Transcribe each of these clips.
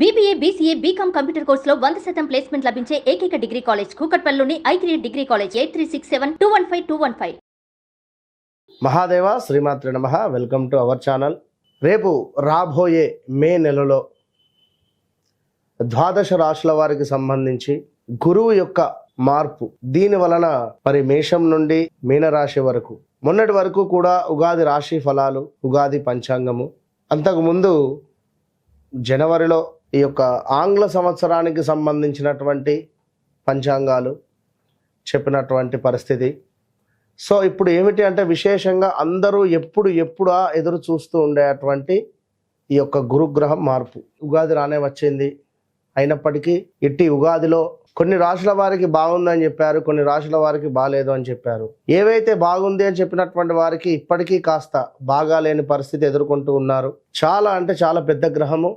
BBA BCA BCom computer కోర్సులో వంద శాతం ప్లేస్మెంట్ లభించే ఏకైక degree college కూకట్పల్లిలోని I degree college eight three six seven two one five two one five Mahadeva శ్రీమాత్రి నమ. వెల్కమ్ టు అవర్ ఛానల్ రేపు రాబోయే మే నెలలో ద్వాదశ రాశుల వారికి సంబంధించి గురువు యొక్క మార్పు. దీని వలన మరి మేషం నుండి మీనరాశి వరకు మొన్నటి వరకు కూడా ఉగాది రాశి ఫలాలు ఉగాది పంచాంగము. అంతకుముందు జనవరిలో ఈ యొక్క ఆంగ్ల సంవత్సరానికి సంబంధించినటువంటి పంచాంగాలు చెప్పినటువంటి పరిస్థితి. సో ఇప్పుడు ఏమిటి అంటే విశేషంగా అందరూ ఎప్పుడు ఎప్పుడా ఎదురు చూస్తూ ఉండేటువంటి ఈ యొక్క గురుగ్రహం మార్పు. ఉగాది రానే వచ్చింది. అయినప్పటికీ ఇట్టి ఉగాదిలో కొన్ని రాశుల వారికి బాగుందని చెప్పారు కొన్ని రాశుల వారికి బాగాలేదు అని చెప్పారు. ఏవైతే బాగుంది అని చెప్పినటువంటి వారికి ఇప్పటికీ కాస్త బాగాలేని పరిస్థితి ఎదుర్కొంటూ ఉన్నారు. చాలా అంటే చాలా పెద్ద గ్రహము.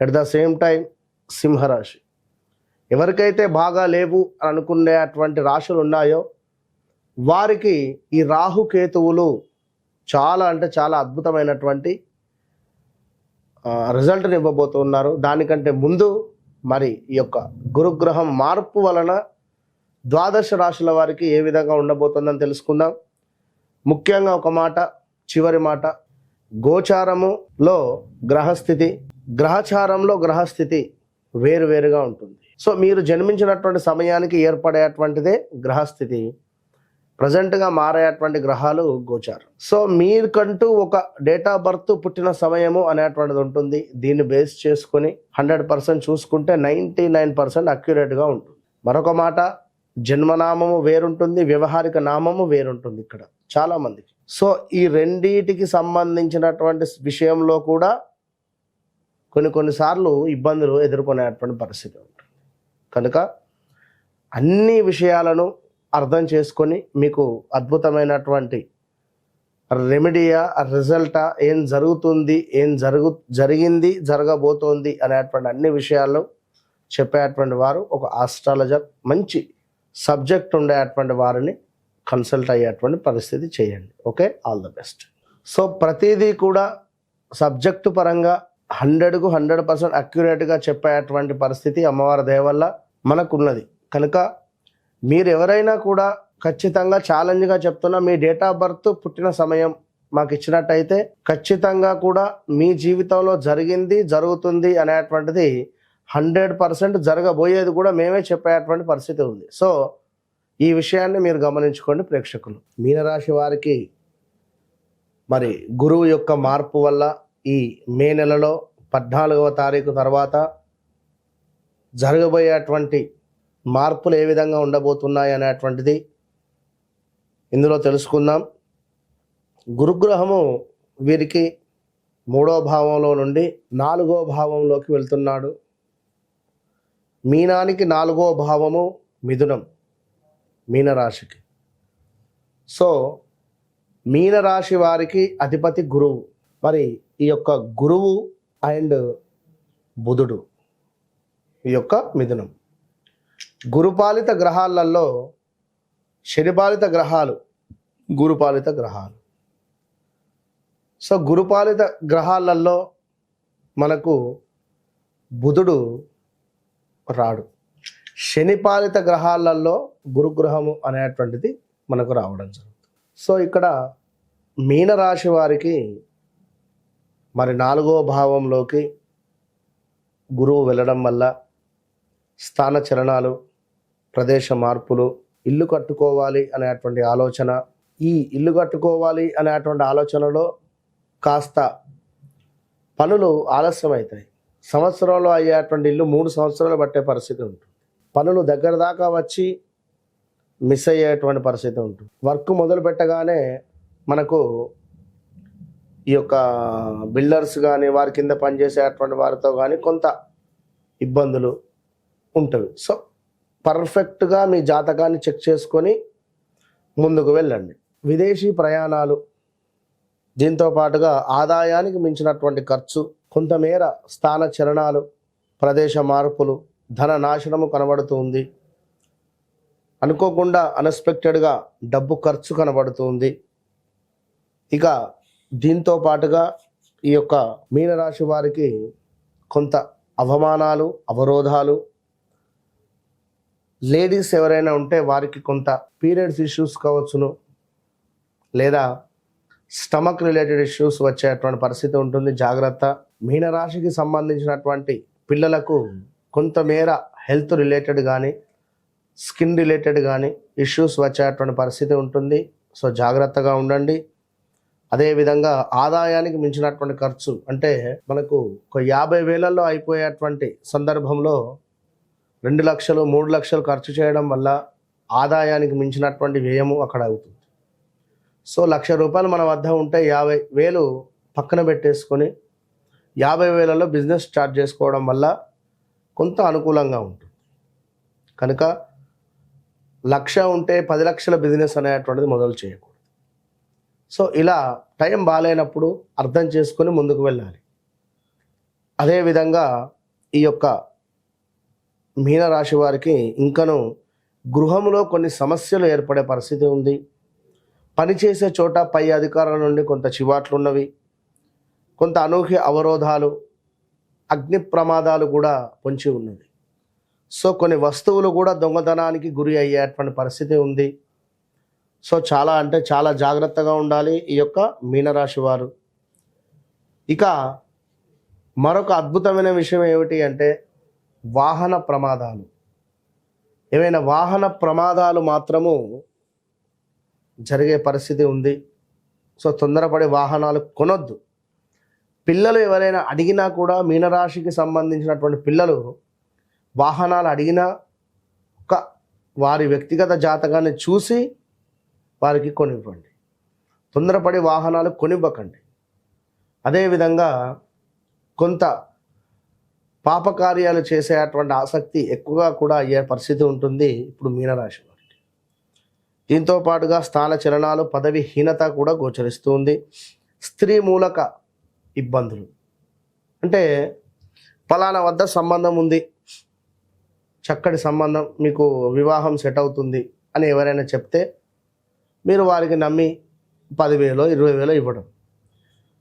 ఎట్ ద సేమ్ టైం సింహరాశి ఎవరికైతే బాగా లేవు అని అనుకునేటువంటి రాశులు ఉన్నాయో వారికి ఈ రాహుకేతువులు చాలా అంటే చాలా అద్భుతమైనటువంటి రిజల్ట్ని ఇవ్వబోతున్నారు. దానికంటే ముందు మరి ఈ యొక్క గురుగ్రహం మార్పు వలన ద్వాదశ రాశుల వారికి ఏ విధంగా ఉండబోతుందని తెలుసుకుందాం. ముఖ్యంగా ఒక మాట చివరి మాట గోచారములో గ్రహస్థితి గ్రహచారంలో గ్రహస్థితి వేరువేరుగా ఉంటుంది. సో మీరు జన్మించినటువంటి సమయానికి ఏర్పడేటువంటిదే గ్రహస్థితి. ప్రజెంట్గా మారేటువంటి గ్రహాలు గోచారం. సో మీకంటూ ఒక డేట్ ఆఫ్ బర్త్ పుట్టిన సమయము అనేటువంటిది ఉంటుంది. దీన్ని బేస్ చేసుకొని హండ్రెడ్ పర్సెంట్ చూసుకుంటే నైంటీ నైన్ పర్సెంట్ అక్యురేట్గా ఉంటుంది. మరొక మాట జన్మనామము వేరుంటుంది వ్యవహారిక నామము వేరుంటుంది ఇక్కడ చాలామందికి. సో ఈ రెండిటికి సంబంధించినటువంటి విషయంలో కూడా కొన్ని కొన్నిసార్లు ఇబ్బందులు ఎదుర్కొనేటువంటి పరిస్థితి ఉంటుంది. కనుక అన్ని విషయాలను అర్థం చేసుకొని మీకు అద్భుతమైనటువంటి రెమెడియా రిజల్టా ఏం జరుగుతుంది ఏం జరుగు జరిగింది జరగబోతోంది అనేటువంటి అన్ని విషయాలు చెప్పేటువంటి వారు ఒక ఆస్ట్రాలజర్ మంచి సబ్జెక్ట్ ఉండేటువంటి వారిని కన్సల్ట్ అయ్యేటువంటి పరిస్థితి చేయండి. Okay? All the best so ప్రతిదీ కూడా సబ్జెక్టు పరంగా హండ్రెడ్కు హండ్రెడ్ పర్సెంట్ అక్యురేట్గా చెప్పేటువంటి పరిస్థితి అమ్మవారి దయ వల్ల మనకున్నది. కనుక మీరు ఎవరైనా కూడా ఖచ్చితంగా ఛాలెంజ్గా చెప్తున్నా మీ డేట్ ఆఫ్ బర్త్ పుట్టిన సమయం మాకు ఇచ్చినట్టయితే ఖచ్చితంగా కూడా మీ జీవితంలో జరిగింది జరుగుతుంది అనేటువంటిది హండ్రెడ్ పర్సెంట్ జరగబోయేది కూడా మేమే చెప్పేటువంటి పరిస్థితి ఉంది. సో ఈ విషయాన్ని మీరు గమనించుకోండి ప్రేక్షకులు. మీనరాశి వారికి మరి గురువు యొక్క మార్పు వల్ల ఈ మే నెలలో పద్నాలుగవ తారీఖు తర్వాత జరగబోయేటువంటి మార్పులు ఏ విధంగా ఉండబోతున్నాయి అనేటువంటిది ఇందులో తెలుసుకుందాం. గురుగ్రహము వీరికి మూడో భావంలో నుండి నాలుగో భావంలోకి వెళ్తున్నాడు. మీనానికి నాలుగో భావము మిథునం మీనరాశికి. సో మీనరాశి వారికి అధిపతి గురువు. మరి ఈ యొక్క గురువు అండ్ బుధుడు ఈ యొక్క మిథునం. గురుపాలిత గ్రహాలలో శనిపాలిత గ్రహాలు గురుపాలిత గ్రహాలు. సో గురుపాలిత గ్రహాలలో మనకు బుధుడు రాడు. శనిపాలిత గ్రహాలలో గురుగ్రహము అనేటువంటిది మనకు రావడం జరుగుతుంది. సో ఇక్కడ మీనరాశి వారికి మరి నాలుగో భావంలోకి గురువు వెళ్ళడం వల్ల స్థాన చలనాలు ప్రదేశ మార్పులు ఇల్లు కట్టుకోవాలి అనేటువంటి ఆలోచన. ఈ ఇల్లు కట్టుకోవాలి అనేటువంటి ఆలోచనలో కాస్త పనులు ఆలస్యం అవుతాయి సంవత్సరంలో అయ్యేటువంటి ఇల్లు మూడు సంవత్సరాలు పట్టే పరిస్థితి ఉంటుంది. పనులు దగ్గర దాకా వచ్చి మిస్ అయ్యేటువంటి పరిస్థితి ఉంటుంది. వర్క్ మొదలు పెట్టగానే మనకు ఈ యొక్క బిల్డర్స్ కానీ వారి కింద పనిచేసేటువంటి వారితో కానీ కొంత ఇబ్బందులు ఉంటవి. సో పర్ఫెక్ట్గా మీ జాతకాన్ని చెక్ చేసుకొని ముందుకు వెళ్ళండి. విదేశీ ప్రయాణాలు దీంతో పాటుగా ఆదాయానికి మించినటువంటి ఖర్చు కొంతమేర స్థాన చలనాలు ప్రదేశ మార్పులు ధన నాశనము కనబడుతుంది అనుకోకుండా అన్ఎక్స్పెక్టెడ్గా డబ్బు ఖర్చు కనబడుతుంది ఇక దీంతో పాటుగా ఈ యొక్క మీనరాశి వారికి కొంత అవమానాలు అవరోధాలు. లేడీస్ ఎవరైనా ఉంటే వారికి కొంత పీరియడ్స్ ఇష్యూస్ కావచ్చును. లేదా స్టమక్ రిలేటెడ్ ఇష్యూస్ వచ్చేటువంటి పరిస్థితి ఉంటుంది. జాగ్రత్త. మీనరాశికి సంబంధించినటువంటి పిల్లలకు కొంతమేర హెల్త్ రిలేటెడ్ కానీ స్కిన్ రిలేటెడ్ కానీ ఇష్యూస్ వచ్చేటువంటి పరిస్థితి ఉంటుంది. సో జాగ్రత్తగా ఉండండి. అదేవిధంగా ఆదాయానికి మించినటువంటి ఖర్చు అంటే మనకు ఒక యాభై వేలల్లో అయిపోయేటువంటి సందర్భంలో రెండు లక్షలు మూడు లక్షలు ఖర్చు చేయడం వల్ల ఆదాయానికి మించినటువంటి వ్యయము అక్కడ అవుతుంది. సో లక్ష రూపాయలు మన వద్ద ఉంటే యాభై వేలు పక్కన పెట్టేసుకొని యాభై వేలలో బిజినెస్ స్టార్ట్ చేసుకోవడం వల్ల కొంత అనుకూలంగా ఉంటుంది. కనుక లక్ష ఉంటే పది లక్షల బిజినెస్ అనేటువంటిది మొదలు చేయకూడదు. సో ఇలా టైం బాగాలేనప్పుడు అర్థం చేసుకొని ముందుకు వెళ్ళాలి. అదేవిధంగా ఈ యొక్క మీనరాశి వారికి ఇంకను గృహంలో కొన్ని సమస్యలు ఏర్పడే పరిస్థితి ఉంది. పనిచేసే చోట పై అధికారుల నుండి కొంత చివాట్లు ఉన్నవి కొంత అనూహ్య అవరోధాలు అగ్ని ప్రమాదాలు కూడా పొంచి ఉన్నవి సో కొన్ని వస్తువులు కూడా దొంగతనానికి గురి అయ్యేటువంటి పరిస్థితి ఉంది. సో చాలా అంటే చాలా జాగ్రత్తగా ఉండాలి ఈ యొక్క మీనరాశి వారు. ఇక మరొక అద్భుతమైన విషయం ఏమిటి అంటే వాహన ప్రమాదాలు. ఏమైనా వాహన ప్రమాదాలు మాత్రము జరిగే పరిస్థితి ఉంది. సో తొందరపడి వాహనాలు కొనొద్దు. పిల్లలు ఎవరైనా అడిగినా కూడా మీనరాశికి సంబంధించినటువంటి పిల్లలు వాహనాలు అడిగినా ఒక వారి వ్యక్తిగత జాతకాన్ని చూసి వారికి కొనివ్వండి. తొందరపడి వాహనాలు కొనివ్వకండి. అదేవిధంగా కొంత పాపకార్యాలు చేసేటువంటి ఆసక్తి ఎక్కువగా కూడా అయ్యే పరిస్థితి ఉంటుంది ఇప్పుడు మీనరాశి వారికి. దీంతో పాటుగా స్థాన చలనాలు పదవి హీనత కూడా గోచరిస్తుంది స్త్రీ మూలక ఇబ్బందులు. అంటే ఫలానా వద్ద సంబంధం ఉంది. చక్కటి సంబంధం మీకు వివాహం సెట్ అవుతుంది అని ఎవరైనా చెప్తే మీరు వారికి నమ్మి పదివేలో ఇరవై వేలో ఇవ్వడం.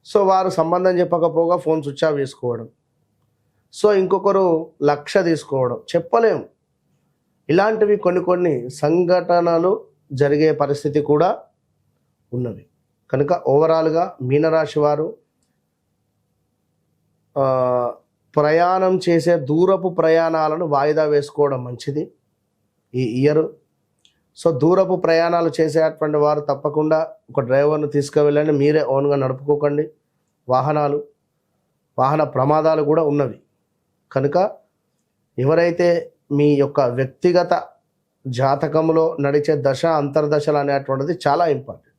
సో వారు సంబంధం చెప్పకపోగా ఫోన్ స్విచ్ ఆఫ్ చేసుకోవడం. సో ఇంకొకరు లక్ష తీసుకోవడం. చెప్పలేము ఇలాంటివి కొన్ని కొన్ని సంఘటనలు జరిగే పరిస్థితి కూడా ఉన్నవి కనుక ఓవరాల్గా మీనరాశి వారు ప్రయాణం చేసే దూరపు ప్రయాణాలను వాయిదా వేసుకోవడం మంచిది. ఈ ఇయర్ సో దూరపు ప్రయాణాలు చేసేటువంటి వారు తప్పకుండా ఒక డ్రైవర్ను తీసుకువెళ్ళండి. మీరే ఓన్గా నడుపుకోకండి. వాహనాలు వాహన ప్రమాదాలు కూడా ఉన్నవి. కనుక ఎవరైతే మీ యొక్క వ్యక్తిగత జాతకంలో నడిచే దశ అంతర్దశలు అనేటువంటిది చాలా ఇంపార్టెంట్.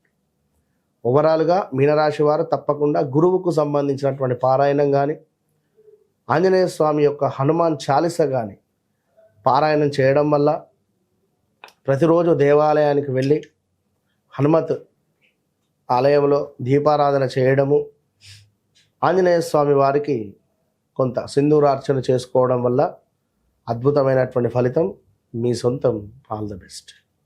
ఓవరాల్గా మీనరాశి వారు తప్పకుండా గురువుకు సంబంధించినటువంటి పారాయణం కానీ ఆంజనేయ స్వామి యొక్క హనుమాన్ చాలీస కానీ పారాయణం చేయడం వల్ల ప్రతిరోజు దేవాలయానికి వెళ్ళి హనుమత్ ఆలయంలో దీపారాధన చేయడము ఆంజనేయ స్వామి వారికి కొంత సింధూరార్చన చేసుకోవడం వల్ల అద్భుతమైనటువంటి ఫలితం మీ సొంతం. All the best.